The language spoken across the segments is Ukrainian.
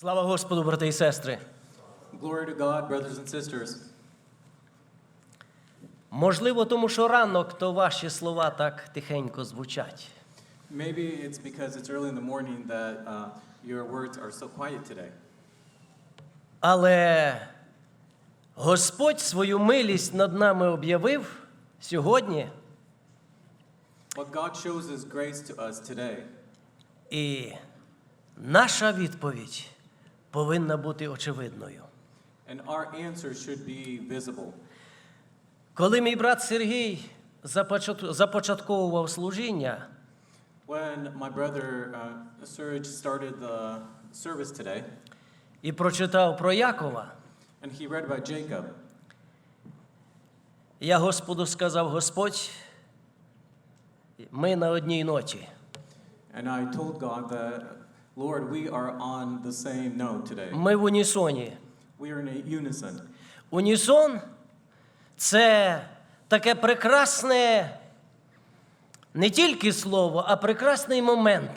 Слава Господу, брати і сестри! Glory to God, brothers and sisters. Можливо, тому що ранок, то ваші слова так тихенько звучать. Maybe it's because it's early in the morning that uh, your words are so quiet today. Але Господь свою милість над нами об'явив сьогодні, But God shows His grace to us today, і наша відповідь повинна бути очевидною. and our answer should be visible. Коли мій брат Сергій започатковував служіння, When my brother uh, Suraj started the service today, і прочитав про Якова, and he read about Jacob, я Господу сказав: Господь, ми на одній ноті. and I told God that, Lord, we are on the same note today. Ми в унісоні. We are in unison. Унісон це таке прекрасне не тільки слово, а прекрасний момент.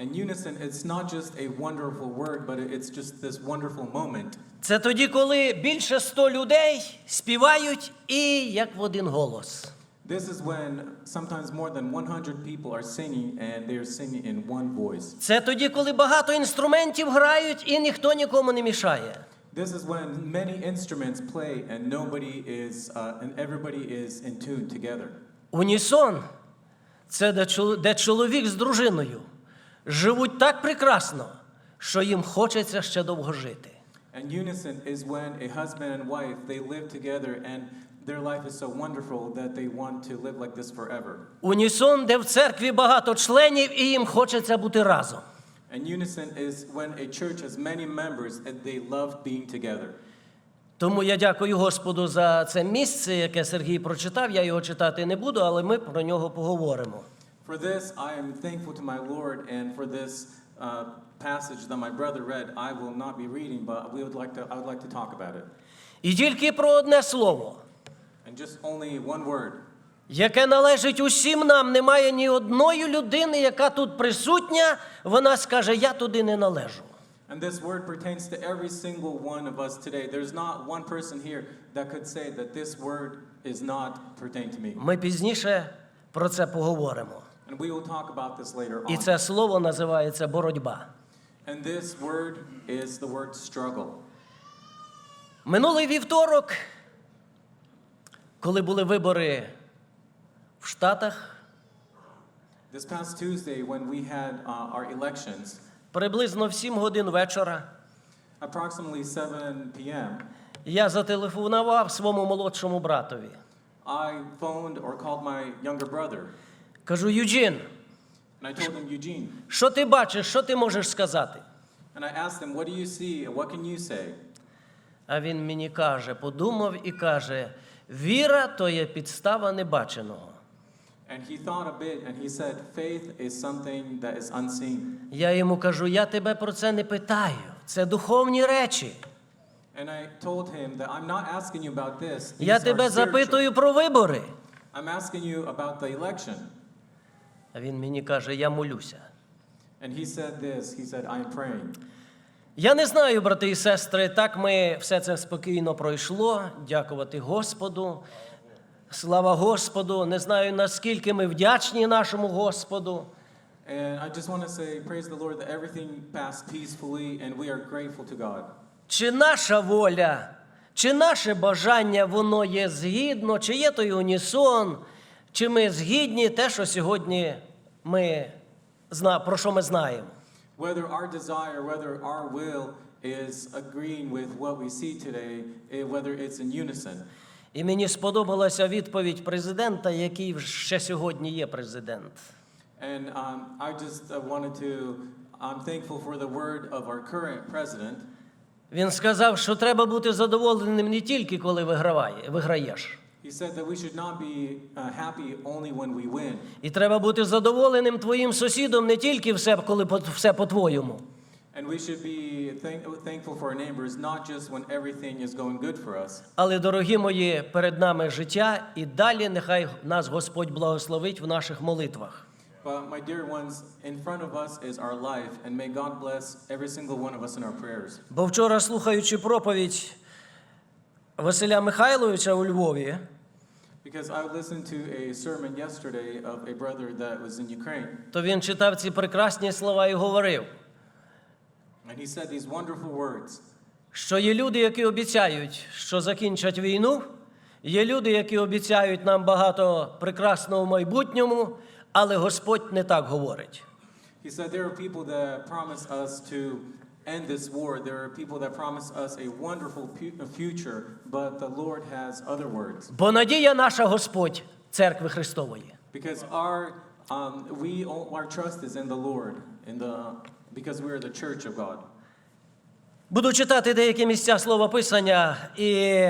And unison, it's not just a wonderful word, but it's just this wonderful moment. Це тоді, коли більше ста людей співають і як в один голос. This is when sometimes more than 100 people are singing and they're singing in one voice. Це тоді, коли багато інструментів грають і ніхто нікому не мішає. This is when many instruments play and nobody is, uh, and everybody is in tune together. Унісон це де чол- де чоловік з дружиною живуть так прекрасно, що їм хочеться ще довго жити. And unison is when a husband and wife they live together and their life is so wonderful that they want to live like this forever. Унісон, де в церкві багато членів, і їм хочеться бути разом. And unison is when a church has many members and they love being together. Тому я дякую Господу за це місце, яке Сергій прочитав. Я його читати не буду, але ми про нього поговоримо. For this, I am thankful to my Lord, and for this uh, passage that my brother read, I will not be reading, but we would like to, I would like to talk about it. І тільки про одне слово, яке належить усім нам, немає ні одної людини, яка тут присутня, вона скаже: Я туди не належу. and this word pertains to every single one of us today. There's not one person here that could say that this word is not pertain to me. Ми пізніше про це поговоримо. And we will talk about this later І це слово називається боротьба. And this word is the word struggle. Минулий вівторок, коли були вибори в Штатах, This past Tuesday, when we had uh, our elections, приблизно в 7 годин вечора, approximately 7 p.m., я зателефонував своєму молодшому братові. I phoned or called my younger brother. Кажу, Юджин, And I told him, Eugene. що ти бачиш, що ти можеш сказати? And I asked him, What do you see? What can you say? А він мені каже, подумав і каже: віра то є підстава небаченого. And he thought a bit and he said, Faith is something that is unseen. Я йому кажу, я тебе про це не питаю. Це духовні речі. And I told him that I'm not asking you about this. These Я тебе запитую про вибори. I'm asking you about the election. А він мені каже, я молюся. And he said this He said, I'm praying. Я не знаю, брати і сестри, так ми все це спокійно пройшло. Дякувати Господу. Слава Господу. Не знаю, наскільки ми вдячні нашому Господу. And I just want to say, Praise the Lord that everything passed peacefully and we are grateful to God. Чи наша воля, чи наше бажання, воно є згідно, чи є той унісон, чи ми згідні те, що сьогодні ми про що ми знаємо. Whether our desire, whether our will is agreeing with what we see today, eh, whether it's in unison. І мені сподобалася відповідь президента, який ще сьогодні є президент. And um, I just uh, wanted to, I'm thankful for the word of our current president. Він сказав, що треба бути задоволеним не тільки коли виграває, виграєш. He said that we should not be uh, happy only when we win. І треба бути задоволеним твоїм сусідом не тільки все, коли все по-твоєму. And we should be thankful for our neighbors, not just when everything is going good for us. Але, дорогі мої, перед нами життя і далі нехай нас Господь благословить в наших молитвах. But my dear ones, in front of us is our life, and may God bless every single one of us in our prayers. Бо вчора, слухаючи проповідь Василя Михайловича у Львові, Because I listened to a sermon yesterday of a brother that was in Ukraine, то він читав ці прекрасні слова і говорив, and he said these wonderful words що є люди, які обіцяють, що закінчать війну, є люди, які обіцяють нам багато прекрасного в майбутньому, але Господь не так говорить. He said there are people that promise us to end this war. There are people that promise us a wonderful future, but the Lord has other words. Бо надія наша Господь церкви Христової. Because our um, we our trust is in the Lord, in the because we are the church of God. Буду читати деякі місця слова Писання, і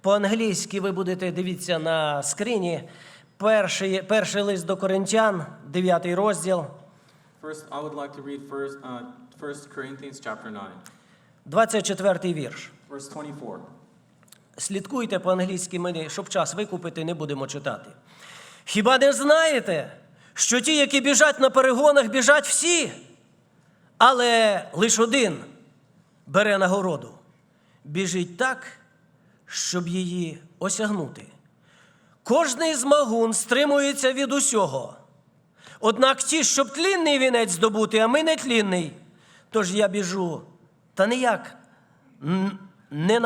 по-англійськи ви будете дивіться на скрині. Перший, перший лист до Коринтян, 9 розділ, First, I would like to read first, uh, 1 Corinthians chapter 9, 24 вірш. verse 24. Слідкуйте по-англійськи, ми, щоб час викупити, не будемо читати. Хіба не знаєте, що ті, які біжать на перегонах, біжать всі, але лише один бере нагороду. Біжить так, щоб її осягнути. Кожний змагун стримується від усього. Однак ті, щоб тлінний вінець здобути, а ми не тлінний. Тож я біжу, та не як не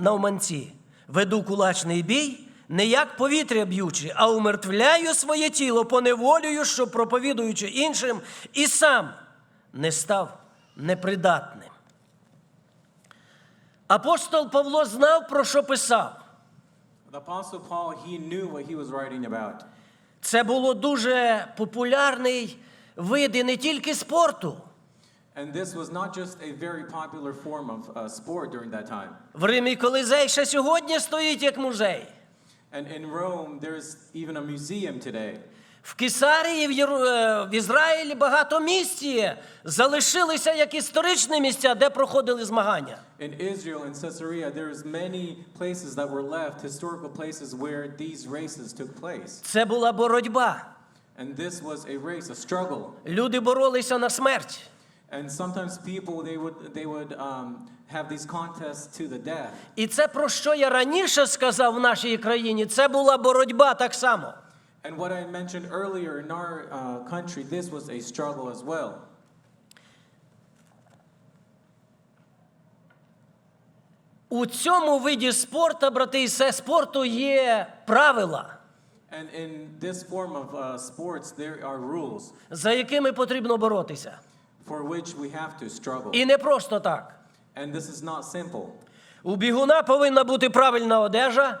навманці. Веду кулачний бій, не як повітря б'ючи, а умертвляю своє тіло, поневолюю, щоб проповідуючи іншим, і сам не став непридатним. Апостол Павло знав, про що писав. The Apostle Paul, he knew what he was about. Це було дуже популярний вид і не тільки спорту. And this was not just a very popular form of uh, sport during that time. В Римі Колизей ще сьогодні стоїть як музей. And in Rome, there's even a museum today. В Кесарії, в, Єру... е, в Ізраїлі багато місць є. залишилися як історичні місця, де проходили змагання. In Israel and Caesarea, there's many places that were left, historical places where these races took place. Це була боротьба. And this was a race, a struggle. Люди боролися на смерть. And sometimes people, they would, they would um, have these contests to the death. І це про що я раніше сказав в нашій країні, це була боротьба так само. And what I mentioned earlier in our uh, country, this was a struggle as well. У цьому виді спорту, брати і сестри, спорту є правила, And in this form of uh, sports, there are rules за якими потрібно боротися. For which we have to struggle. І не просто так. And this is not simple. У бігуна повинна бути правильна одежа,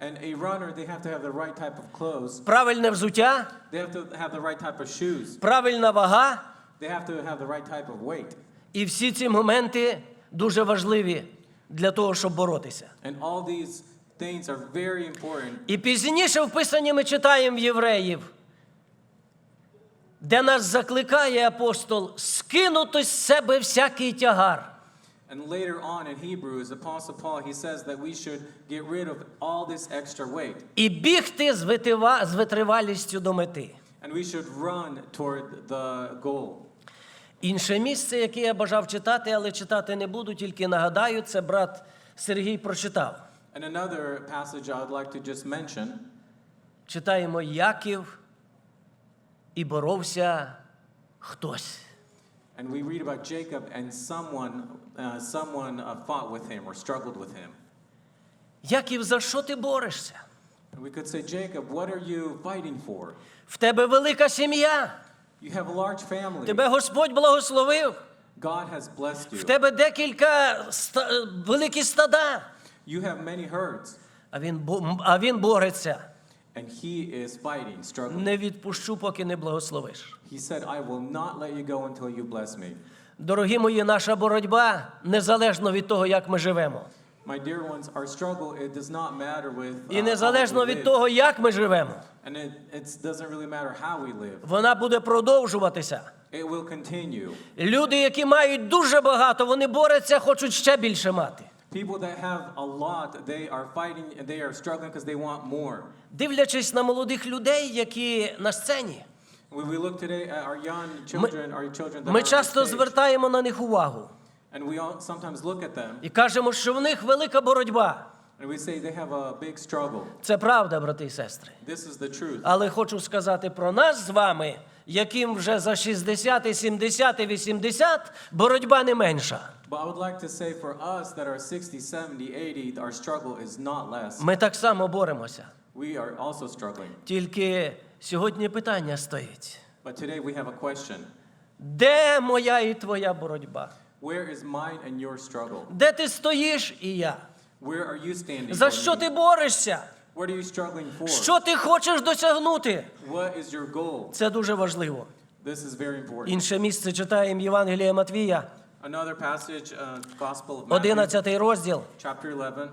And a runner, they have to have the right type of clothes. правильне взуття, They have to have the right type of shoes. правильна вага. They have to have the right type of weight. І всі ці моменти дуже важливі для того, щоб боротися. And all these things are very important. І пізніше в Писанні ми читаємо в євреїв, де нас закликає апостол скинути з себе всякий тягар. And later on in Hebrews, Apostle Paul, he says that we should get rid of all this extra weight. І бігти з, з витривалістю до мети. And we should run toward the goal. Інше місце, яке я бажав читати, але читати не буду, тільки нагадаю, це брат Сергій прочитав. And another passage I would like to just mention Читаємо Яків і боровся хтось. And we read about Jacob, and someone, uh, someone uh, fought with him or struggled with him. Яків, за що ти борешся? And we could say, Jacob, what are you fighting for? В тебе велика сім'я. You have a large family. Тебе Господь благословив. God has blessed В you. тебе декілька ста... великі стада. You have many herds, А він, бо- а він бореться. And he is fighting, struggling. Не відпущу, поки не благословиш. He said, I will not let you go until you bless me. Дорогі мої, наша боротьба незалежно від того, як ми живемо. My dear ones, our struggle, it does not matter with uh, І how незалежно we від live. того, як ми живемо, And it, it doesn't really matter how we live. вона буде продовжуватися. It will continue. Люди, які мають дуже багато, вони борються, хочуть ще більше мати. People that have a lot, they are fighting and they are struggling because they want more. Дивлячись на молодих людей, які на сцені, When we look today at our young children, our children that Ми are on часто stage, звертаємо на них увагу and we all sometimes look at them і кажемо, що в них велика боротьба. and we say they have a big struggle. Це правда, брати і сестри. This is the truth. Але хочу сказати про нас з вами, яким вже за 60, 70, 80, боротьба не менша. But I would like to say for us that are 60, 70, 80, our struggle is not less. Ми так само боремося. We are also struggling. Тільки сьогодні питання стоїть: But today we have a question. де моя і твоя боротьба? Where is mine and your struggle? Де ти стоїш і я? Where are you standing? За що ти борешся? What are you struggling for? Що ти хочеш досягнути? What is your goal? Це дуже важливо. This is very important. Інше місце читаємо Євангелія Матвія, Another passage, uh, Gospel of Matthew, 11 розділ. chapter 11,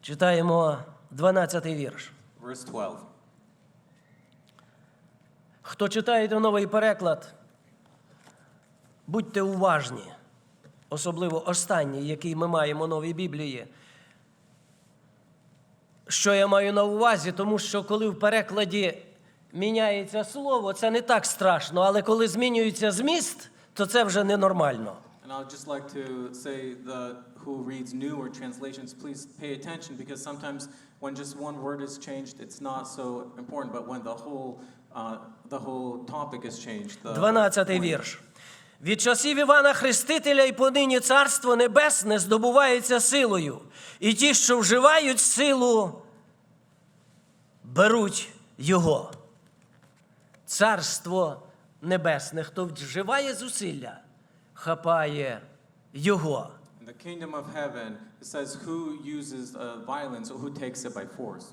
Читаємо 12 вірш. verse 12. Хто читає новий переклад, будьте уважні, особливо останній, який ми маємо в новій Біблії. Що я маю на увазі, тому що коли в перекладі міняється слово, це не так страшно, але коли змінюється зміст, то це вже ненормально. And I'd just like to say the who reads newer translations, please pay attention because sometimes when just one word is changed, it's not so important. But when the whole uh, the whole topic is changed, the 12 point- вірш. Від часів Івана Хрестителя і понині Царство Небесне здобувається силою, і ті, що вживають силу, беруть його. Царство Небесне, хто вживає зусилля, хапає його. The kingdom of heaven, says, "Who uses uh, violence or who takes it by force."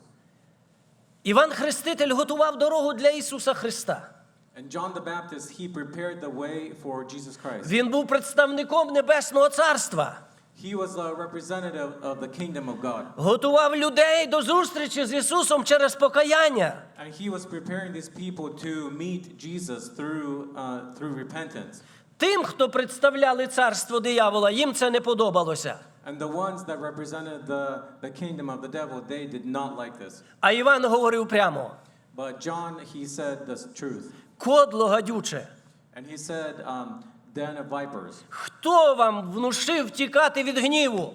Іван Хреститель готував дорогу для Ісуса Христа. And John the Baptist, he prepared the way for Jesus Christ. Він був представником Небесного Царства. He was a representative of the kingdom of God. Готував людей до зустрічі з Ісусом через покаяння. And he was preparing these people to meet Jesus through, uh, through repentance. Тим, хто представляли царство диявола, їм це не подобалося. And the ones that represented the, the kingdom of the devil, they did not like this. А Іван говорив прямо: But John, he said the truth. Кодло гадюче, And he said, um, den of vipers, хто вам внушив тікати від гніву?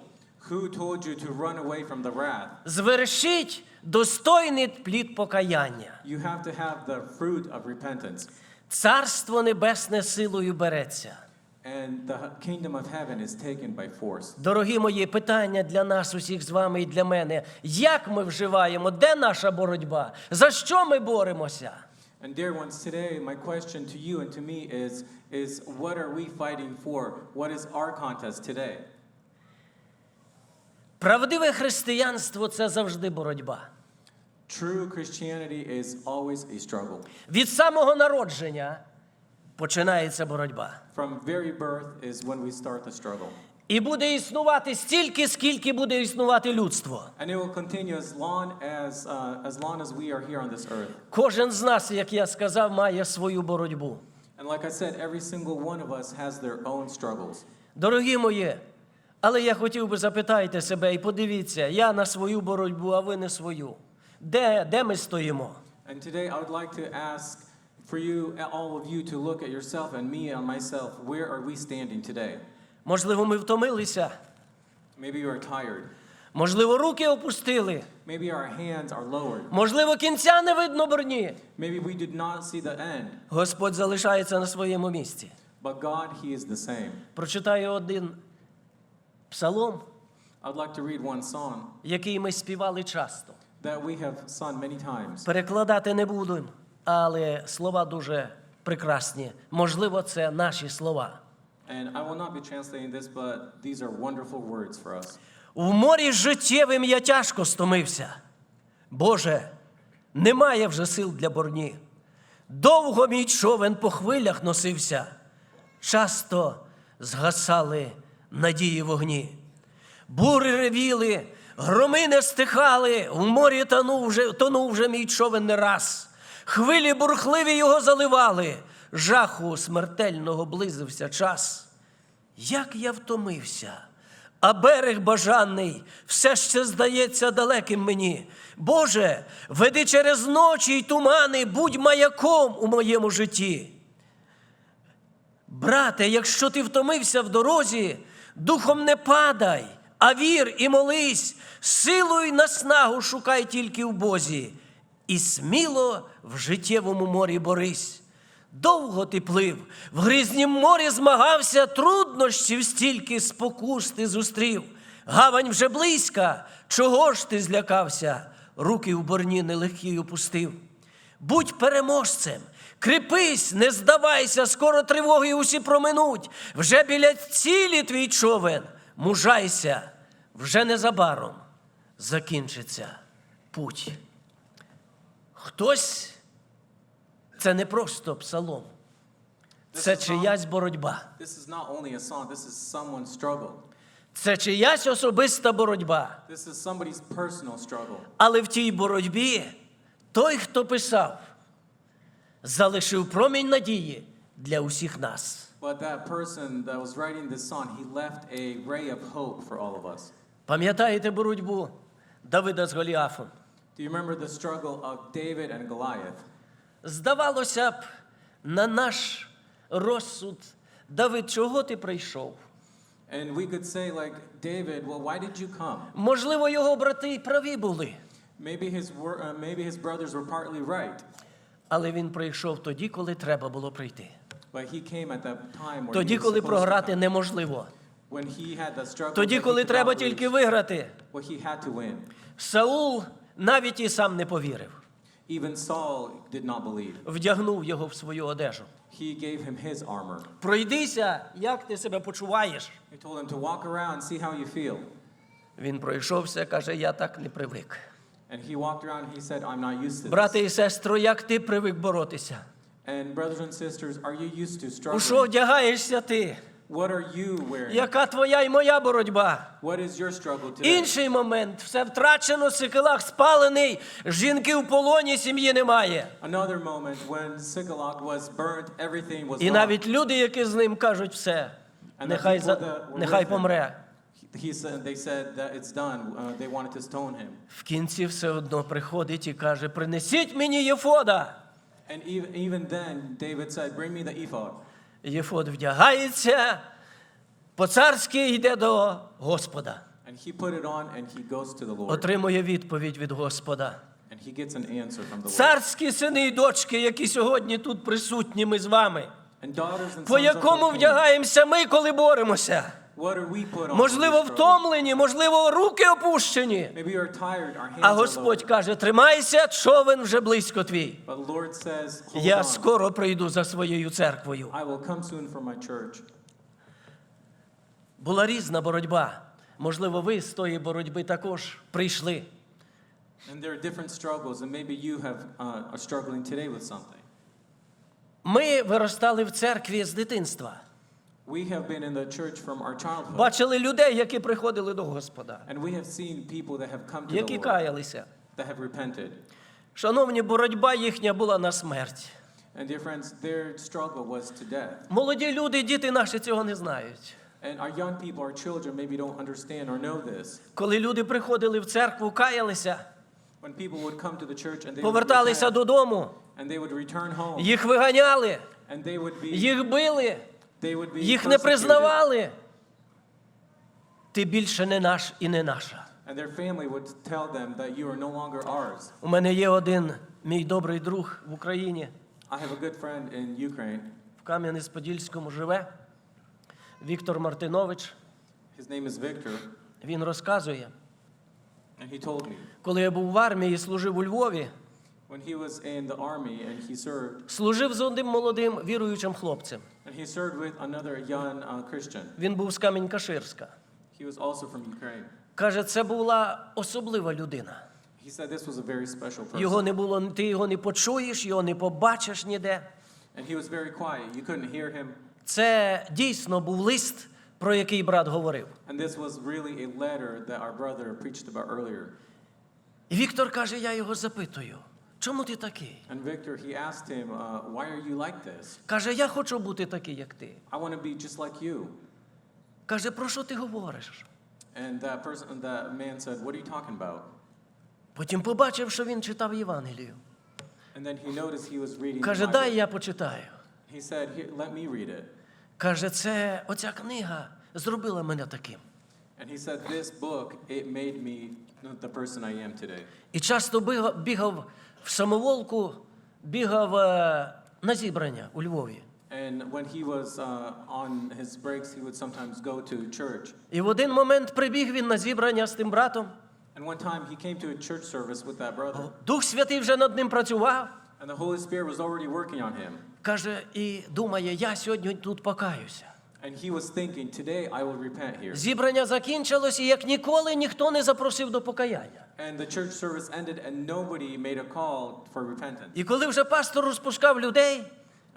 who told you to run away from the wrath? Звершіть достойний плід покаяння. You have to have the fruit of repentance. Царство небесне силою береться. And the kingdom of heaven is taken by force. Дорогі мої, питання для нас усіх з вами і для мене. Як ми вживаємо? Де наша боротьба? За що ми боремося? And dear ones, today my question to you and to me is, is what are we fighting for? What is our contest today? Правдиве християнство це завжди боротьба. True Christianity is always a struggle. Від самого народження починається боротьба. From very birth is when we start the struggle. І буде існувати стільки, скільки буде існувати людство. And it will continue as long as, uh, as long as we are here on this earth. Кожен з нас, як я сказав, має свою боротьбу. And like I said, every single one of us has their own struggles. Дорогі мої, але я хотів би запитайте себе і подивіться, я на свою боротьбу, а ви не свою. Де, де ми стоїмо? And today I would like to ask for you, all of you, to look at yourself and me and myself. Where are we standing today? Можливо, ми втомилися, Maybe you are tired. можливо, руки опустили, Maybe our hands are lowered. можливо, кінця не видно броні. Maybe we did not see the end. Господь залишається на своєму місці. But God, He is the same. Прочитаю один псалом, I'd like to read one song який ми співали часто. that we have sung many times. Перекладати не буду, але слова дуже прекрасні. Можливо, це наші слова. And I will not be translating this, but these are wonderful words for us. В морі життєвим я тяжко стомився. Боже, немає вже сил для борні. Довго мій човен по хвилях носився, часто згасали надії вогні. Бури ревіли, громи не стихали, в морі тонув вже, тонув вже мій човен не раз. Хвилі бурхливі його заливали, жаху смертельного близився час. Як я втомився, а берег бажаний все ще здається далеким мені. Боже, веди через ночі й тумани, будь маяком у моєму житті. Брате, якщо ти втомився в дорозі, духом не падай, а вір і молись, силу й наснагу шукай тільки в Бозі, і сміло в життєвому морі борись. Довго ти плив, в гризнім морі змагався, труднощів стільки спокус ти зустрів. Гавань вже близька, чого ж ти злякався? Руки в борні нелегкі опустив. Будь переможцем, кріпись, не здавайся, скоро тривоги усі проминуть. Вже біля цілі твій човен, мужайся, вже незабаром закінчиться путь. Хтось це не просто псалом, це чиясь боротьба, This is not only a song, this is someone's struggle. це чиясь особиста боротьба. This is somebody's personal struggle. Але в тій боротьбі той, хто писав, залишив промінь надії для усіх нас. But that person that was writing this song, he left a ray of hope for all of us. Пам'ятаєте боротьбу Давида з Голіафом? Do you remember the struggle of David and Goliath? Здавалося б, на наш розсуд, Давид, чого ти прийшов? And we could say, like, David, well, why did you come? Можливо, його брати праві були, Maybe his, uh, maybe his brothers were partly right, але він прийшов тоді, коли треба було прийти. but he came at that time where Тоді, коли програти неможливо. When he had the struggle Тоді, коли треба тільки виграти. what he had to win. Саул навіть і сам не повірив, Even Saul did not believe. вдягнув його в свою одежу. He gave him his armor. Пройдися, як ти себе почуваєш? He told him to walk around and see how you feel. Він пройшовся, каже, я так не привик. And he walked around and he said, I'm not used to this. Брате і сестро, як ти привик боротися? And brothers and sisters, are you used to У що вдягаєшся ти? What are you wearing? Яка твоя і моя боротьба? What is your struggle today? Інший момент, все втрачено, сикелах спалений, жінки в полоні, сім'ї немає. Another moment when Sikilak was burnt, everything was І gone. навіть люди, які з ним кажуть все, And the нехай, people за- that were нехай with him, помре. He said, they said that it's done. Uh, they wanted to stone him. В кінці все одно приходить і каже: принесіть мені Єфода. And even, even then, David said, Bring me the ephod. Єфод вдягається, по-царськи йде до Господа. And he put it on and he goes to the Lord. Отримує відповідь від Господа. And he gets an answer from the Lord. Царські сини і дочки, які сьогодні тут присутні ми з вами. And daughters and По sons of якому the king, вдягаємося ми, коли боремося? Можливо, втомлені, можливо, руки опущені. А Господь каже: тримайся, човен вже близько твій. Я скоро прийду за своєю церквою. Була різна боротьба. Можливо, ви з тої боротьби також прийшли. And there are different struggles, and maybe you have uh, are struggling today with something. Ми виростали в церкві з дитинства. We have been in the church from our childhood, Бачили людей, які приходили до Господа, and we have seen people that have come to the Lord, каялися. that have repented. Шановні, боротьба їхня була на смерть. And dear friends, their struggle was to death. Молоді люди, діти наші цього не знають. And our young people, our children, maybe don't understand or know this. Коли люди приходили в церкву, каялися, When people would come to the church and they поверталися додому, and they would return home, їх виганяли, and they would be, їх били, they would be їх не признавали. Ти більше не наш і не наша. У мене є один мій добрий друг в Україні, в Кам'янець-Подільському живе, Віктор Мартинович. His name is Victor, Він розказує, and he told me. Коли я був в армії і служив у Львові, when he was in the army and he served, служив з одним молодим віруючим хлопцем. and he served with another young uh, Christian. Він був з Камінь-Каширська. He was also from Ukraine. Каже, це була особлива людина. He said this was a very special person. Його не було, ти його не почуєш, його не побачиш ніде. And he was very quiet. You couldn't hear him. Це дійсно був лист, про який брат говорив. And this was really a letter that our brother preached about earlier. І Віктор каже, я його запитую, чому ти такий? And Victor, he asked him, uh, Why are you like this? Каже, я хочу бути такий, як ти. I want to be just like you. Каже, про що ти говориш? And that person, that man said, What are you talking about? Потім побачив, що він читав Євангелію. And then he noticed he was reading. the Каже, Bible. дай я почитаю. He said, Here, Let me read it. Каже, це оця книга зробила мене таким. And he said, This book, it made me the person I am today. І часто бігав, бігав в самоволку, бігав е, на зібрання у Львові. And when he was uh, on his breaks, he would sometimes go to church. І в один момент прибіг він на зібрання з тим братом. And one time he came to a church service with that brother, Дух Святий вже над ним працював. and the Holy Spirit was already working on him. Каже, і думає, я сьогодні тут покаюся. And he was thinking, Today I will repent here. Зібрання закінчилось, і як ніколи ніхто не запросив до покаяння. And the church service ended, and nobody made a call for repentance. І коли вже пастор розпускав людей,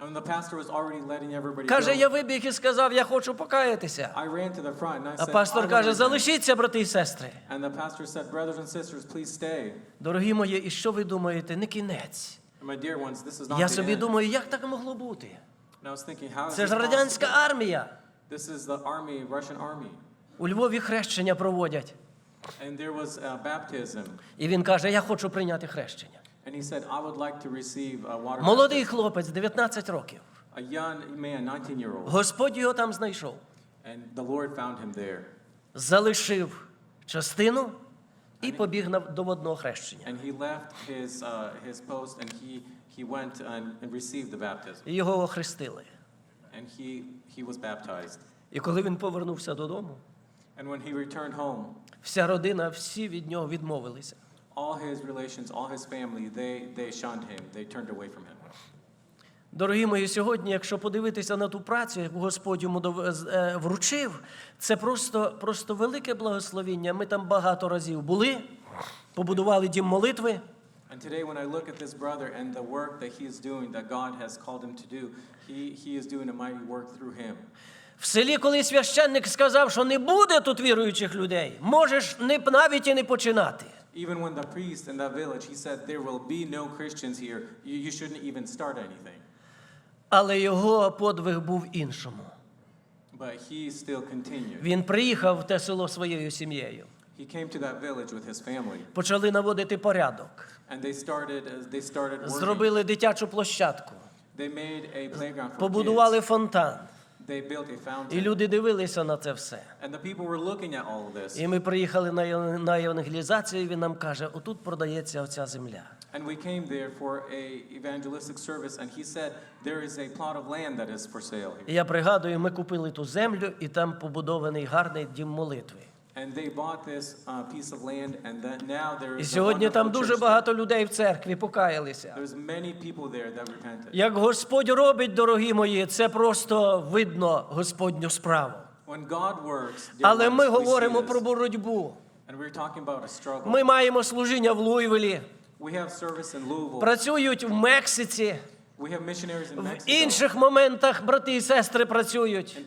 And the pastor was already letting everybody каже, я go. вибіг і сказав, я хочу покаятися. I ran to the front and I А said, пастор "I will каже, repent." залишіться, брати і сестри. And the pastor said, Brothers and sisters, please stay. Дорогі мої, і що ви думаєте? Не кінець. And my dear ones, this is not Я the собі end. думаю, як так могло бути? Це ж радянська армія. This is the army, Russian army. У Львові хрещення проводять. And there was uh, baptism. І він каже, я хочу прийняти хрещення. And he said, I would like to receive a water Молодий хлопець, 19 років. A young man, 19 year old. Господь його там знайшов. And the Lord found him there. Залишив частину і побіг на, до водного хрещення. And he left his, uh, his post and he, he went and, and received the baptism. І його охрестили. And he, he was baptized. І коли він повернувся додому, And when he returned home, вся родина, всі від нього відмовилися. all his relations, all his family, they, they shunned him. They turned away from him. Дорогі мої, сьогодні, якщо подивитися на ту працю, яку Господь йому дов- з- е, вручив, це просто, просто велике благословіння. Ми там багато разів були, побудували дім молитви. And today, when I look at this brother and the work that he is doing, that God has called him to do, he, he is doing a mighty work through him. В селі, коли священник сказав, що не буде тут віруючих людей, можеш не, навіть і не починати. Even when the priest in that village, he said, There will be no Christians here. You, you shouldn't even start anything. Але його подвиг був іншому. But he still continued. Він приїхав в те село своєю сім'єю. He came to that village with his family, Почали наводити порядок, and they started, they started зробили дитячу площадку, They made a for побудували kids. фонтан. They built a І люди дивилися на це все. And the people were looking at all of this. І ми приїхали на евангелізацію, і він нам каже: отут продається оця земля. And we came there for a evangelistic service, and he said, There is a plot of land that is for sale here. Я пригадую, ми купили ту землю, і там побудований гарний дім молитви. And they bought this piece of land, and then now there І сьогодні там дуже багато людей в церкві покаялися. Як Господь робить, дорогі мої, це просто видно Господню справу. Але ми говоримо про боротьбу. Ми маємо служіння в Луйвілі, have service in Louisville. працюють в Мексиці, we have missionaries in в інших моментах брати і сестри працюють.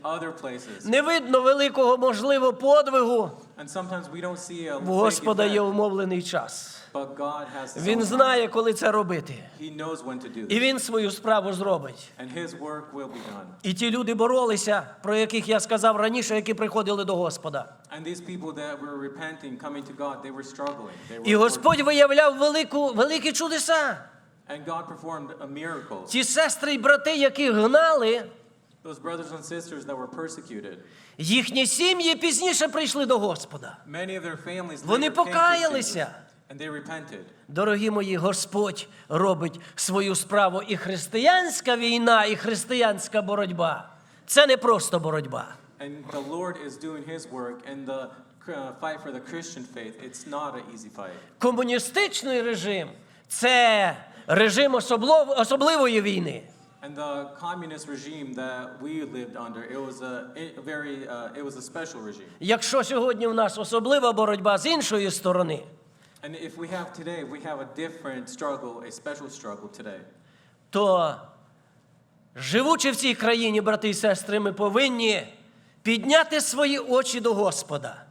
Не видно великого, можливо, подвигу. And sometimes we don't see a В Господа є умовлений час. but God has Він знає, коли це робити. І він свою справу зробить. And his work will be done. І ті люди боролися, про яких я сказав раніше, які приходили до Господа. And these people that were repenting, coming to God, they were struggling. They were І Господь виявляв велику, великі чудеса. And God performed a miracle. Ті сестри і брати, яких гнали, Those brothers and sisters that were persecuted, їхні сім'ї пізніше прийшли до Господа. many of their families Вони later came to покаялися. Jesus, and they repented. Дорогі мої, Господь робить свою справу. І християнська війна, і християнська боротьба це не просто боротьба. And the Lord is doing his work, and the uh, fight for the Christian faith, it's not an easy fight. Комуністичний режим це режим особливої війни. And the communist regime that we lived under, it was a, a very, uh, it was a special regime. Якщо сьогодні в нас особлива боротьба з іншої сторони, And if we have today, we have a different struggle, a special struggle today. то живучи в цій країні, брати і сестри, ми повинні підняти свої очі до Господа,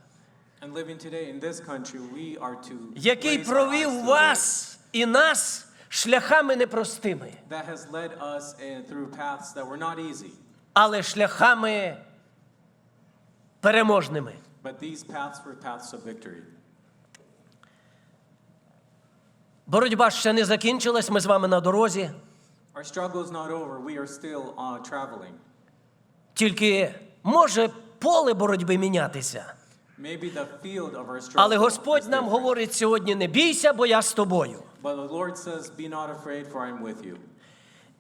And living today in this country, we are to який провів вас і нас шляхами непростими, that has led us uh, through paths that were not easy, але шляхами переможними. But these paths were paths of victory. Боротьба ще не закінчилась, ми з вами на дорозі. Our struggle is not over. We are still uh, traveling. Тільки може поле боротьби мінятися. Maybe the field of our struggle. Але Господь нам говорить сьогодні: не бійся, бо я з тобою. But the Lord says, Be not afraid, for I am with you.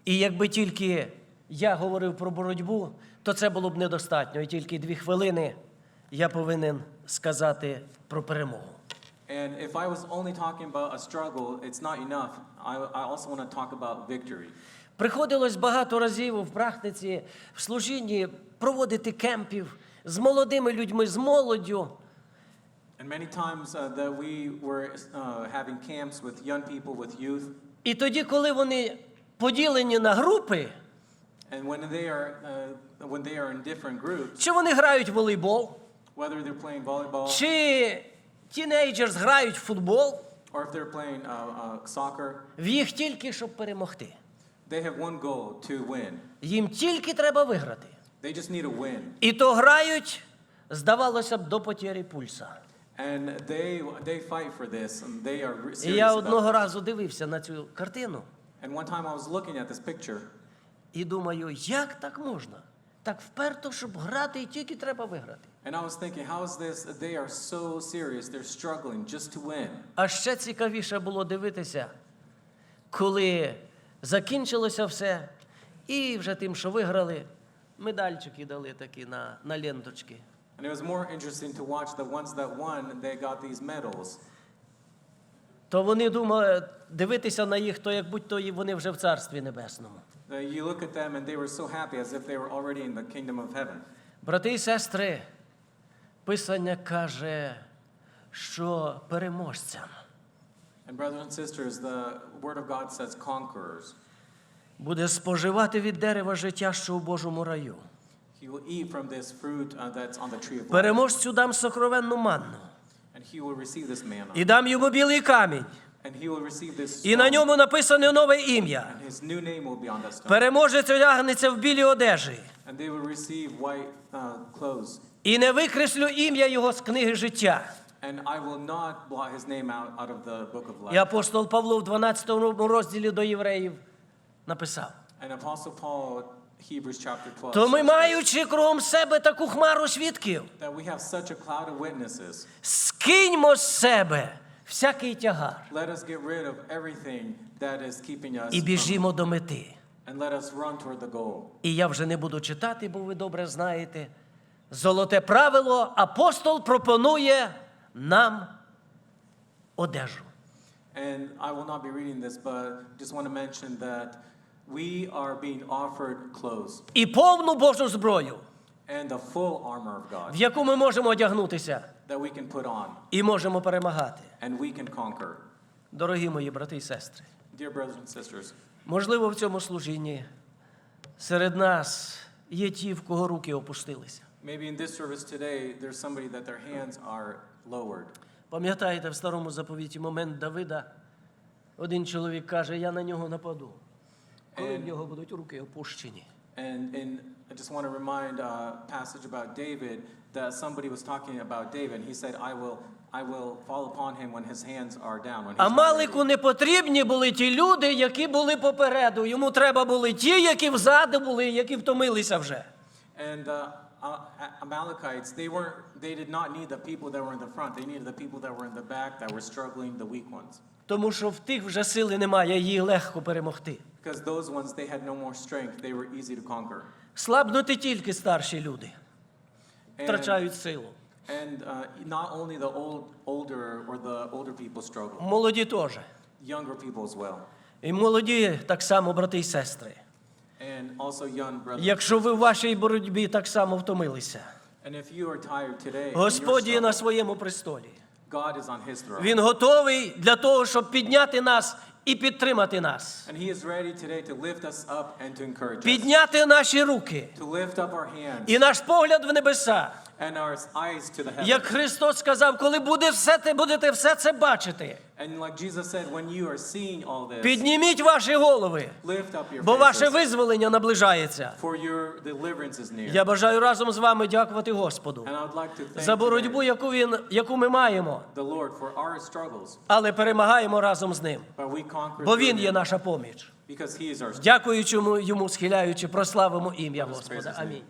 І якби тільки я говорив про боротьбу, то це було б недостатньо. І тільки дві хвилини я повинен сказати про перемогу. And if I was only talking about a struggle, it's not enough. I, I also want to talk about victory. Приходилось багато разів в практиці, в служінні проводити кемпів з молодими людьми, з молоддю. And many times uh, that we were uh, having camps with young people, with youth, І тоді, коли вони поділені на групи, and when they are uh, when they are in different groups, чи вони грають в волейбол, whether they're playing volleyball чи тінейджерс грають в футбол, or if they're playing uh, uh, soccer, в їх тільки щоб перемогти. they have one goal to win. Їм тільки треба виграти. They just need to win, І то грають, здавалося б, до потері пульса. And they they fight for this, and they are re- І я about. одного It. разу дивився на цю картину And one time I was looking at this picture, і думаю, як так можна? Так вперто, щоб грати, і тільки треба виграти. and I was thinking, how is this? They are so serious. They're struggling just to win. А ще цікавіше було дивитися, коли закінчилося все, і вже тим, що виграли, медальчики дали такі на, на ленточки. And it was more interesting to watch the ones that won. They got these medals. То вони думали, дивитися на їх, то як будь-то вони вже в Царстві Небесному. Uh, you look at them, and they were so happy as if they were already in the kingdom of heaven. Брати і сестри, Писання каже, що переможцям And brothers and sisters, the Word of God says conquerors. буде споживати від дерева життя, що у Божому раю. He will eat from this fruit uh, that's on the tree of life, Переможцю дам сокровенну манну, and he will receive this manna, і дам йому білий камінь, and he will receive this. і на stone, ньому написане нове ім'я. and his new name will be on that stone, Переможець одягнеться в білі одежі, and they will receive white uh, clothes. і не викреслю ім'я його з книги життя. And I will not blot his name out, out of the book of І life. апостол Павло в 12 розділі до євреїв написав. And Apostle Paul, Hebrews chapter 12, То ми, маючи кругом себе таку хмару свідків, скиньмо з себе всякий тягар і біжімо до мети. І я вже не буду читати, бо ви добре знаєте. Золоте правило апостол пропонує нам одежу. And I will not be reading this, but just want to mention that we are being offered clothes І повну Божу зброю, and the full armor of в God яку ми можемо одягнутися that we can put on і можемо перемагати. and we can conquer. Дорогі мої брати і сестри, Dear brothers and sisters, можливо, в цьому служінні серед нас є ті, в кого руки опустилися. maybe in this service today, there's somebody that their hands are lowered. Пам'ятаєте, в старому заповіті момент Давида один чоловік каже: Я на нього нападу, коли в нього будуть руки опущені. And, and I just want to remind a passage about David that somebody was talking about David. He said, I will, I will fall upon him when his hands are down. When he's not Амалику не потрібні були ті люди, які були попереду. Йому треба були ті, які взаду були, які втомилися вже. And the uh, Amalekites, they weren't, they did not need the people that were in the front. They needed the people that were in the back, that were struggling, the weak ones. Тому що в тих вже сили немає, її легко перемогти. Because those ones, they had no more strength. They were easy to conquer. Слабнути тільки старші люди, втрачають силу. and uh, not only the old, older or the older people struggle, Молоді теж. younger people as well. І молоді так само, брати і сестри. And also young brothers. Якщо ви в вашій боротьбі так само втомилися, And if you are tired today, Господь є на своєму престолі. God is on his throne. Він готовий для того, щоб підняти нас і підтримати нас, And He is ready today to lift us up and to encourage us, підняти наші руки to lift up our hands і наш погляд в небеса. and our eyes to the heavens. Як Христос сказав, коли буде все те, будете все це бачити, And like Jesus said, when you are seeing all this, підніміть ваші голови, lift up your бо ваше визволення наближається. for your deliverance is near. Я бажаю разом з вами дякувати Господу And I would like to thank за боротьбу, яку він, яку ми маємо, the Lord for our struggles, але перемагаємо разом з ним, but we бо він є наша поміч. Дякуючи йому схиляючи, прославимо ім'я Господа. Амінь.